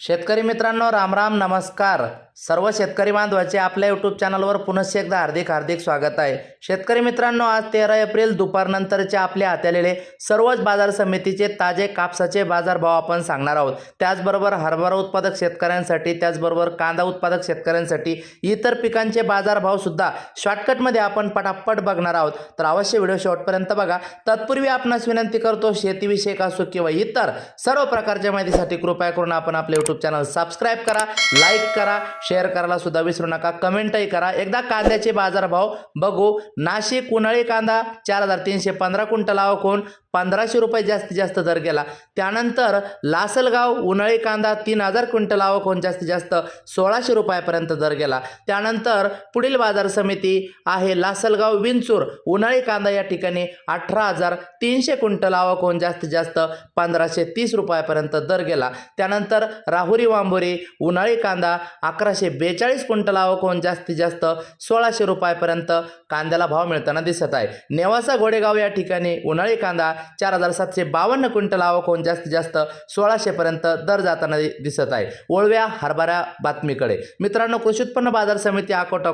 शेतकरी मित्रांनो रामराम नमस्कार. सर्व शेतकरी बांधवाचे आपल्या यूट्यूब चॅनलवर पुनश्च एकदा हार्दिक हार्दिक स्वागत आहे. शेतकरी मित्रांनो आज तेरा एप्रिल दुपारनंतरचे आपले हाती सर्वच बाजार समितीचे ताजे कापसाचे बाजारभाव आपण सांगणार आहोत. त्याचबरोबर हरभरा उत्पादक शेतकऱ्यांसाठी त्याचबरोबर कांदा उत्पादक शेतकऱ्यांसाठी इतर पिकांचे बाजारभावसुद्धा शॉर्टकटमध्ये आपण पटापट बघणार आहोत. तर अवश्य व्हिडिओ शॉर्टपर्यंत बघा. तत्पूर्वी आपणास विनंती करतो शेतीविषयक असो किंवा इतर सर्व प्रकारच्या माहितीसाठी कृपया करून आपण आपले यूट्यूब चॅनल सबस्क्राईब करा लाईक करा शेअर करायला सुद्धा विसरू नका. कमेंटही करा. एकदा कांद्याचे बाजारभाव बघू. नाशिक उन्हाळी कांदा चार हजार तीनशे पंधरा क्विंटल आवकून पंधराशे रुपये जास्तीत जास्त दर गेला. त्यानंतर लासलगाव उन्हाळी कांदा तीन हजार क्विंटल आवक जास्तीत जास्त सोळाशे रुपयापर्यंत दर गेला. त्यानंतर पुढील बाजार समिती आहे लासलगाव विंचूर. उन्हाळी कांदा या ठिकाणी अठरा हजार तीनशे क्विंटल आवक होऊन जास्तीत जास्त पंधराशे तीस रुपयापर्यंत दर गेला. त्यानंतर राहुरी वांबोरी उन्हाळी कांदा अकराशे बेचाळीस क्विंटल आवक होऊन जास्तीत जास्त सोळाशे रुपयापर्यंत कांद्याला भाव मिळताना दिसत आहे. नेवासा घोडेगाव या ठिकाणी उन्हाळी कांदा चार हजार सातशे बावन्न क्विंटल आवक होऊन जास्तीत जास्त सोळाशेपर्यंत दर जाताना दिसत आहे. ओळव्या हरभरा बातमीकडे. मित्रांनो कृषी उत्पन्न बाजार समिती अकोट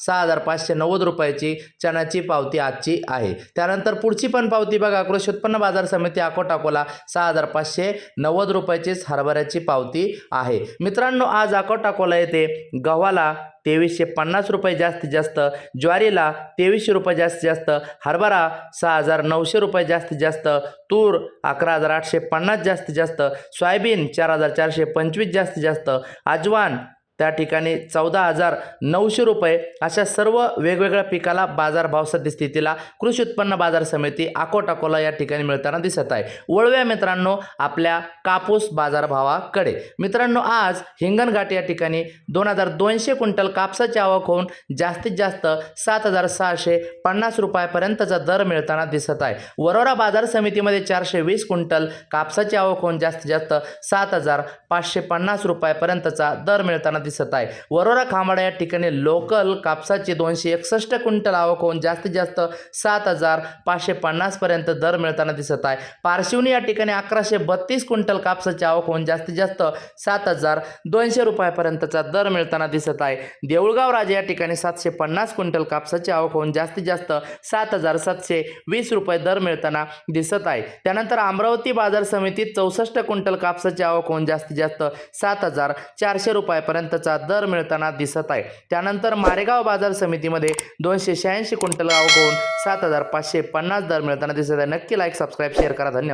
सहा हजार पाचशे नव्वद रुपयाची चण्याची पावती आजची आहे. त्यानंतर पुढची पण पावती बघा. कृषी उत्पन्न बाजार समिती अकोट सहा हजार पाचशे नव्वद रुपयाचीच हरभऱ्याची पावती आहे. मित्रांनो आज अकोटाकोला येते गव्हाला तेवीसशे पन्नास रुपये जास्तीत जास्त ज्वारीला तेवीसशे रुपये जास्तीत जास्त हरभरा सहा हजार नऊशे रुपये जास्तीत जास्त तूर अकरा हजार आठशे पन्नास जास्तीत जास्त सोयाबीन चार हजार चारशे पंचवीस जास्तीत जास्त अजवान त्या ठिकाणी चौदा हजार नऊशे रुपये अशा सर्व वेगवेगळ्या पिकाला बाजारभाव सद्यस्थितीला कृषी उत्पन्न बाजार समिती आकोटाकोला या ठिकाणी मिळताना दिसत आहे. वळव्या मित्रांनो आपल्या कापूस बाजारभावाकडे. मित्रांनो आज हिंगणघाट या ठिकाणी दोन हजार दोनशे क्विंटल कापसाची आवक होऊन जास्तीत जास्त सात हजार सहाशे पन्नास रुपयापर्यंतचा दर मिळताना दिसत आहे. वरोरा बाजार समितीमध्ये चारशे वीस क्विंटल कापसाची आवक होऊन जास्तीत जास्त सात हजार पाचशे पन्नास रुपयापर्यंतचा दर मिळताना दिसत दिसत आहे. वरोरा खांबाडा या ठिकाणी लोकल कापसाची दोनशे एकसष्ट क्विंटल आवक होऊन जास्तीत जास्त सात हजार पाचशे पन्नासपर्यंत दर मिळताना दिसत आहे. पारशिवनी या ठिकाणी अकराशे बत्तीस क्विंटल कापसाची आवक होऊन जास्तीत जास्त सात हजार दोनशे रुपयापर्यंतचा दर मिळताना दिसत आहे. देऊळगाव राजा या ठिकाणी सातशे पन्नास क्विंटल कापसाची आवक होऊन जास्तीत जास्त सात हजार सातशे वीस रुपये दर मिळताना दिसत आहे. त्यानंतर अमरावती बाजार समितीत चौसष्ट क्विंटल कापसाची आवक होऊन जास्तीत जास्त सात हजार चारशे रुपयापर्यंत रुपयापर्यंतचा दर मिळताना दिसत आहे. त्यानंतर मारेगाव बाजार समितीमध्ये दोनशे शहाऐंशी क्विंटल आवक सात हजार पाचशे पन्नास दर मिळताना दिसत आहे. नक्की लाईक सबस्क्राईब शेअर करा. धन्यवाद.